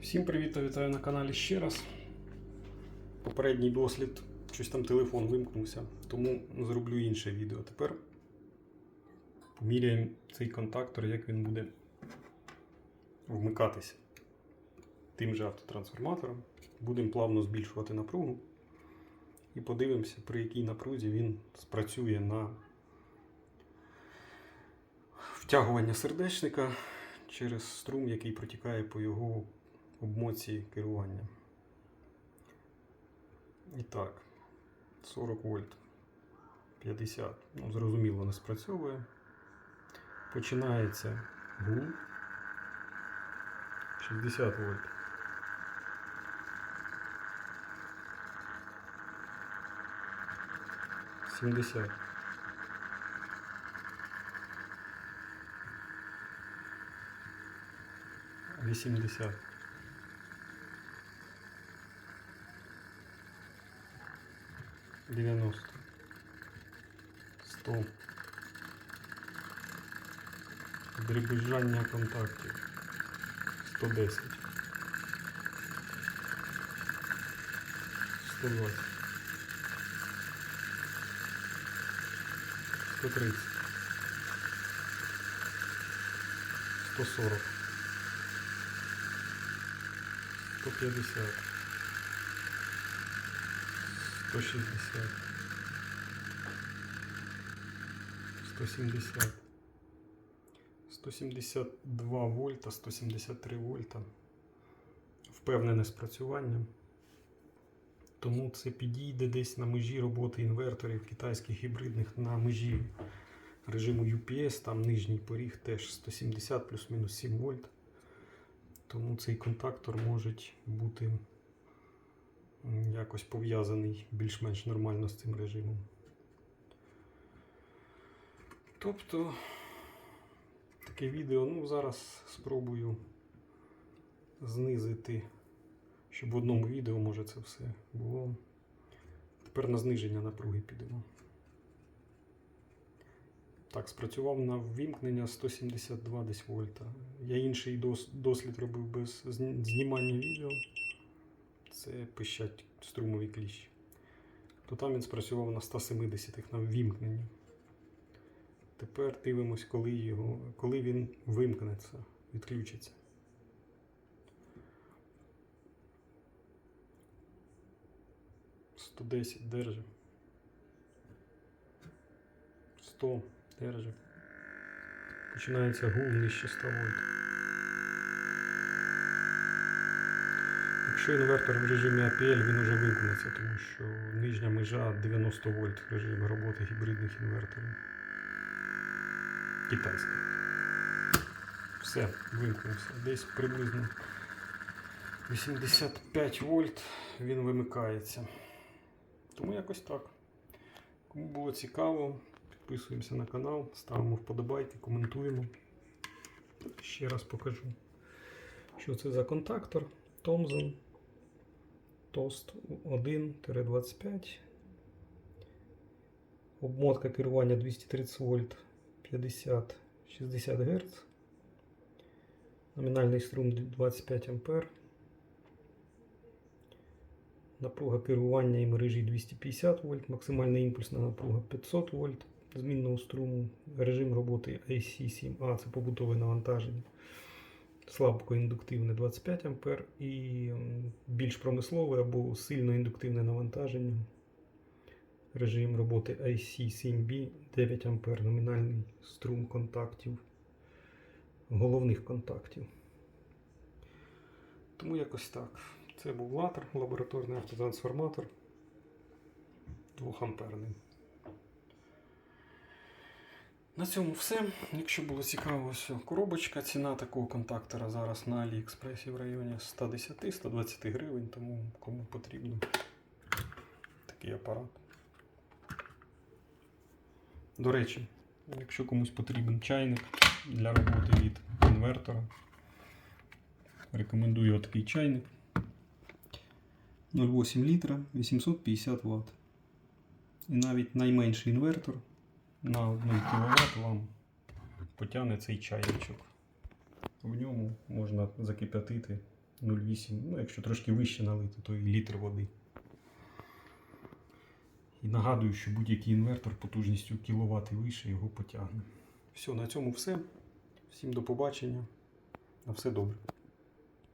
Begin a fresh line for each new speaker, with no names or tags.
Всім привіт, вітаю на каналі ще раз. Попередній дослід, щось там телефон вимкнувся, тому зроблю інше відео. Тепер поміряємо цей контактор, як він буде вмикатися тим же автотрансформатором. Будемо плавно збільшувати напругу і подивимося, при якій напрузі він спрацює на втягування сердечника через струм, який протікає по його обмотці керування. І так, 40 вольт, 50. Ну, зрозуміло, не спрацьовує. Починається гул. 60 вольт. Сімдесят. Вісімдесят. Девяносто. Сто. Дребезжання контактів. 110. 120. 130. 140. 150. 160. 170. 172 вольта, 173 вольта. Впевнене спрацювання. Тому це підійде десь на межі роботи інверторів китайських гібридних на межі режиму UPS, там нижній поріг теж 170 плюс-мінус 7 вольт. Тому цей контактор може бути якось пов'язаний більш-менш нормально з цим режимом. Тобто таке відео, ну зараз спробую знизити, щоб в одному відео може це все було. Тепер на зниження напруги підемо. Так, спрацював на ввімкнення 172 десь вольта. Я інший дос- дослід робив без знімання відео. Це пищать струмові кліщі. То там він спрацював на 170 на ввімкненні. Тепер дивимось, коли, його, коли він вимкнеться, відключиться. Сто десять держи. Сто держи. Починається гул нижче 100 вольт. Якщо інвертор в режимі APL, він уже вимкнеться, тому що нижня межа 90 вольт режим роботи гібридних інверторів китайський. Все, вимкнувся. Десь приблизно 85 вольт він вимикається. Тому якось так. Кому було цікаво, підписуємося на канал, ставимо вподобайки, коментуємо. Ще раз покажу, що це за контактор Thomson Toast 1-25. Обмотка керування 230 вольт 50-60 Гц. Номінальний струм 25 А. Напруга керування і мережі 250 вольт, максимальна імпульсна напруга 500 вольт змінного струму, режим роботи AC7A це побутове навантаження. Слабкоіндуктивне 25 А і більш промислове або сильно індуктивне навантаження. Режим роботи IC7B 9 А номінальний струм контактів, головних контактів. Тому якось так. Це був латер, лабораторний автотрансформатор 2 амперний. На цьому все. Якщо було цікаво, ось коробочка. Ціна такого контактора зараз на Аліекспресі в районі 110-120 гривень, тому кому потрібно такий апарат. До речі, якщо комусь потрібен чайник для роботи від інвертора, рекомендую такий чайник. 0,8 літра 850 Вт. І навіть найменший інвертор на 1 кВт вам потягне цей чайничок. В ньому можна закип'ятити 0,8. Ну, якщо трошки вище налити, то і літр води. І нагадую, що будь-який інвертор потужністю кіловат і вище його потягне. Все, на цьому все. Всім до побачення. На все добре.